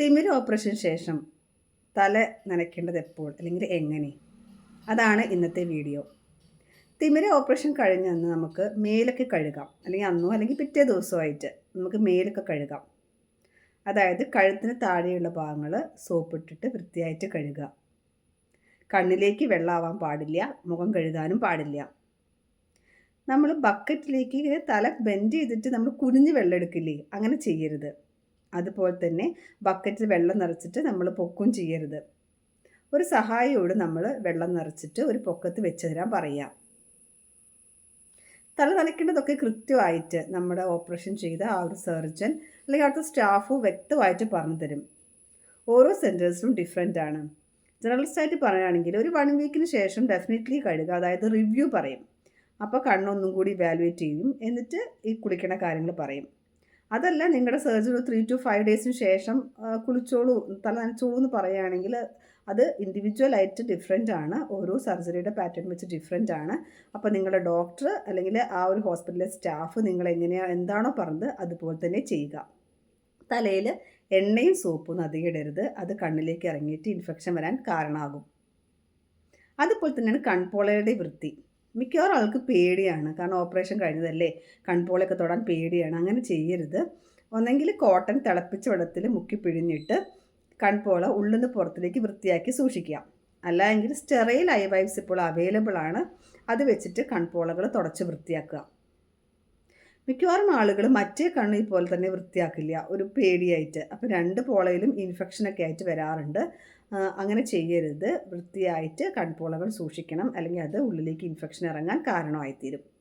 തിമിര ഓപ്പറേഷന് ശേഷം തല നനയ്ക്കേണ്ടത് എപ്പോൾ അല്ലെങ്കിൽ എങ്ങനെ? അതാണ് ഇന്നത്തെ വീഡിയോ. തിമിര ഓപ്പറേഷൻ കഴിഞ്ഞന്ന് നമുക്ക് മേലൊക്കെ കഴുകാം. അല്ലെങ്കിൽ അന്നോ അല്ലെങ്കിൽ പിറ്റേ ദിവസമായിട്ട് നമുക്ക് മേലൊക്കെ കഴുകാം. അതായത് കഴുത്തിന് താഴെയുള്ള ഭാഗങ്ങൾ സോപ്പിട്ടിട്ട് വൃത്തിയായിട്ട് കഴുകുക കണ്ണിലേക്ക് വെള്ളമാവാൻ പാടില്ല മുഖം കഴുകാനും പാടില്ല. നമ്മൾ ബക്കറ്റിലേക്ക് തല ബെൻഡ് ചെയ്തിട്ട് നമ്മൾ കുനിഞ്ഞ് വെള്ളം എടുക്കില്ലേ അങ്ങനെ ചെയ്യരുത്. അതുപോലെ തന്നെ ബക്കറ്റിൽ വെള്ളം നിറച്ചിട്ട് നമ്മൾ പൊക്കും ചെയ്യരുത്. ഒരു സഹായിയോട് നമ്മൾ വെള്ളം നിറച്ചിട്ട് ഒരു പൊക്കത്ത് വെച്ച് തരാൻ പറയാം. തല നനയ്ക്കേണ്ടതൊക്കെ കൃത്യമായിട്ട് നമ്മുടെ ഓപ്പറേഷൻ ചെയ്ത ആ ഒരു സർജൻ അല്ലെങ്കിൽ അവിടുത്തെ സ്റ്റാഫ് വ്യക്തമായിട്ട് പറഞ്ഞു തരും. ഓരോ സെന്റേഴ്സിലും ഡിഫറെന്റ് ആണ്. ജനറലിസ്റ്റ് ആയിട്ട് പറയുകയാണെങ്കിൽ ഒരു വൺ വീക്കിന് ശേഷം ഡെഫിനറ്റ്ലി കഴുകുക അതായത് റിവ്യൂ പറയും. അപ്പോൾ കണ്ണൊന്നും കൂടി വാലുവേറ്റ് ചെയ്യും. എന്നിട്ട് ഈ കുളിക്കണ കാര്യങ്ങൾ പറയും. അതല്ല നിങ്ങളുടെ സർജറി ത്രീ ടു ഫൈവ് ഡേയ്സിന് ശേഷം കുളിച്ചോളൂ തല നനച്ചോളൂ എന്ന് പറയുകയാണെങ്കിൽ അത് ഇൻഡിവിജ്വലായിട്ട് ഡിഫറെന്റ് ആണ്. ഓരോ സർജറിയുടെ പാറ്റേൺ വെച്ച് ഡിഫറെന്റ് ആണ്. അപ്പോൾ നിങ്ങളുടെ ഡോക്ടർ അല്ലെങ്കിൽ ആ ഒരു ഹോസ്പിറ്റലിലെ സ്റ്റാഫ് നിങ്ങൾ എങ്ങനെയാണ് എന്താണോ പറഞ്ഞത് അതുപോലെ തന്നെ ചെയ്യുക. തലയിൽ എണ്ണയും സോപ്പും അധികം ഇടരുത്. അത് കണ്ണിലേക്ക് ഇറങ്ങിയിട്ട് ഇൻഫെക്ഷൻ വരാൻ കാരണമാകും അതുപോലെ തന്നെയാണ് കൺപോളയുടെ വൃത്തി. മിക്കവാറും ആൾക്ക് പേടിയാണ്. കാരണം ഓപ്പറേഷൻ കഴിഞ്ഞതല്ലേ? കൺപോളൊക്കെ തൊടാൻ പേടിയാണ്. അങ്ങനെ ചെയ്യരുത്. ഒന്നെങ്കിൽ കോട്ടൺ തിളപ്പിച്ച വെള്ളത്തിൽ മുക്കി പിഴിഞ്ഞിട്ട് കൺപോള ഉള്ളിൽ നിന്ന് പുറത്തേക്ക് വൃത്തിയാക്കി സൂക്ഷിക്കാം അല്ലെങ്കിൽ സ്റ്റെറൈൽ ഐ ഇപ്പോൾ അവൈലബിൾ ആണ്. അത് വെച്ചിട്ട് കൺപോളകൾ തുടച്ച് വൃത്തിയാക്കുക. മിക്കവാറും ആളുകൾ മറ്റേ കണ്ണ് പോലെ തന്നെ വൃത്തിയാക്കില്ല. ഒരു പേടിയായിട്ട്. അപ്പോൾ രണ്ട് പോളയിലും ഇൻഫെക്ഷനൊക്കെ ആയിട്ട് വരാറുണ്ട്. അങ്ങനെ ചെയ്യരുത്. വൃത്തിയായിട്ട് കൺപോളകൾ സൂക്ഷിക്കണം. അല്ലെങ്കിൽ അത് ഉള്ളിലേക്ക് ഇൻഫെക്ഷൻ ഇറങ്ങാൻ കാരണമായിത്തീരും.